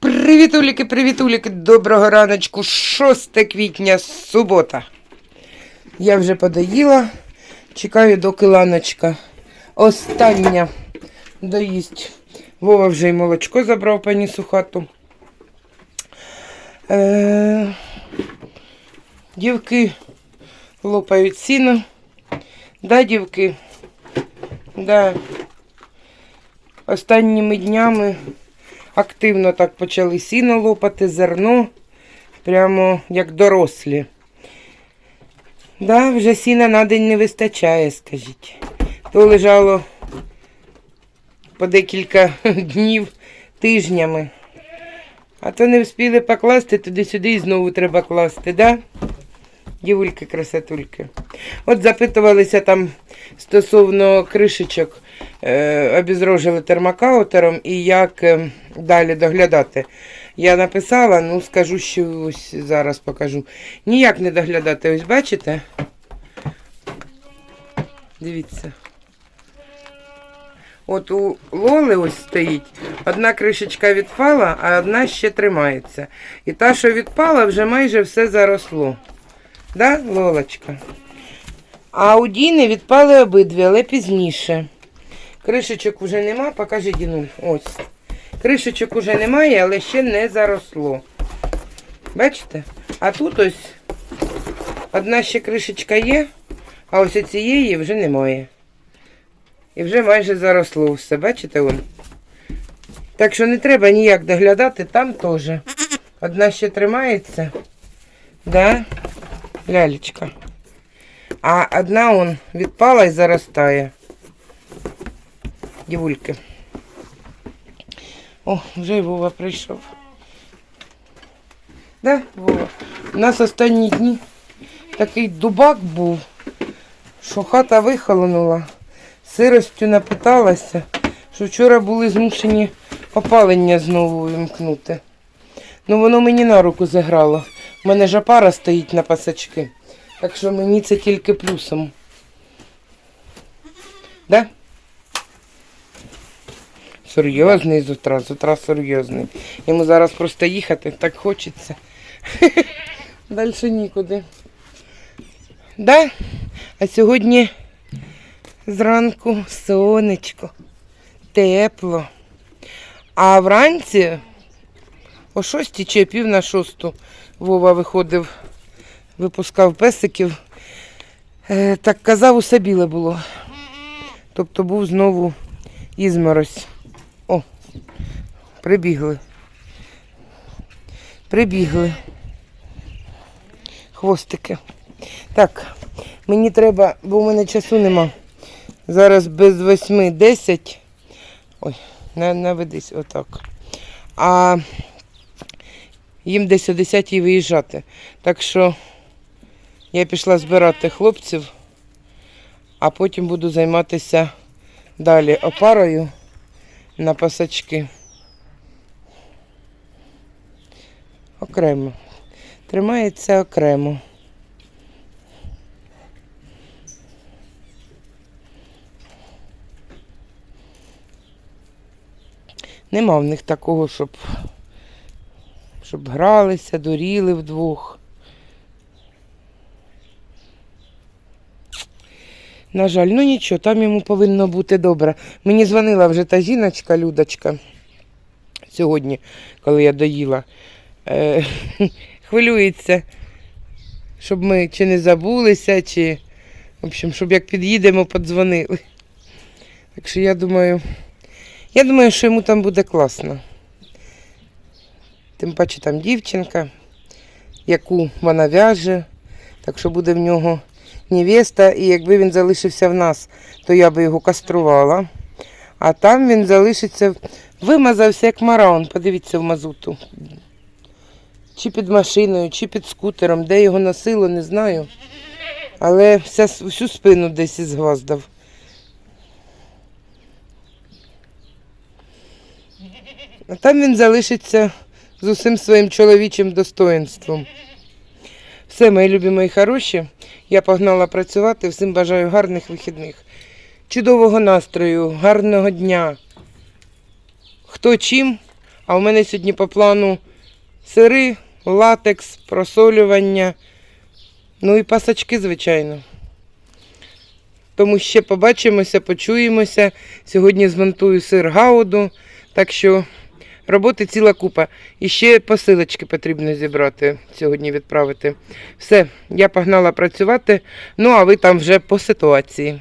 Привітуліки, привітуліки, доброго раночку, 6 квітня, субота. Я вже подоїла, чекаю, доки ланочка остання доїсть. Вова вже й молочко забрав, поніс у хату. Е, дівки лопають сіно. Да, дівки? Да. Останніми днями активно так почали сіно лопати, зерно, прямо як дорослі. Да, вже сіна на день не вистачає, скажіть. То лежало по декілька днів, тижнями. А то не встигли покласти, туди-сюди і знову треба класти, да? Дівульки, красотульки. От запитувалися там стосовно кришечок, е, обізрожили термокаутером і як е, далі доглядати. Я написала, ну скажу, що ось зараз покажу. Ніяк не доглядати, ось бачите? Дивіться. От у Лоли ось стоїть. Одна кришечка відпала, а одна ще тримається. І та, що відпала, вже майже все заросло. Да, Лолочка? А у Діни відпали обидві, але пізніше. Кришечок вже нема, покажи Дінуль. Ось. Кришечок уже немає, але ще не заросло. Бачите? А тут ось одна ще кришечка є, а ось цієї вже немає. І вже майже заросло все, бачите вон? Так що не треба ніяк доглядати, там теж. Одна ще тримається. Да? Лялечка. А одна он відпала і заростає. Дівульки. О, вже й Вова прийшов. Да, Вова? У нас останні дні такий дубак був, що хата вихолонула, сиростю напиталася, що вчора були змушені опалення знову вимкнути. Ну воно мені на руку заграло. У мене жапара стоїть на пасачки. Так що мені це тільки плюсом. Да? Серйозний з утра, з утра серйозний. Йому зараз просто їхати так хочеться. Далі нікуди. Да? А сьогодні зранку сонечко, тепло. А вранці о шостій чи пів на шосту Вова виходив, випускав песиків. Е, так казав, усе біле було. Тобто був знову ізморозь. О, прибігли. Прибігли. Хвостики. Так, мені треба, бо в мене часу нема. Зараз без восьми десять. Ой, на- наведись отак. А їм десь о 10 виїжджати. Так що я пішла збирати хлопців, а потім буду займатися далі опарою на пасачки. Окремо. Тримається окремо. Нема в них такого, щоб, щоб гралися, дуріли вдвох. На жаль, ну нічого, там йому повинно бути добре. Мені дзвонила вже та жіночка, Людочка, сьогодні, коли я доїла. Е, хвилюється, щоб ми чи не забулися, чи, в общем, щоб як під'їдемо, подзвонили. Так що я думаю, я думаю, що йому там буде класно. Тим паче там дівчинка, яку вона в'яже, так що буде в нього невеста, і якби він залишився в нас, то я би його каструвала. А там він залишиться, вимазався як мараон, подивіться в мазуту. Чи під машиною, чи під скутером, де його носило, не знаю. Але вся, всю спину десь ізгваздав. А там він залишиться з усім своїм чоловічим достоинством. Все, мої любі, мої хороші. Я погнала працювати. Всім бажаю гарних вихідних, чудового настрою, гарного дня. Хто чим? А у мене сьогодні по плану сири, латекс, просолювання. Ну і пасочки, звичайно. Тому ще побачимося, почуємося. Сьогодні змонтую сир гауду. Так що роботи ціла купа. І ще посилочки потрібно зібрати, сьогодні відправити. Все, я погнала працювати. Ну, а ви там вже по ситуації.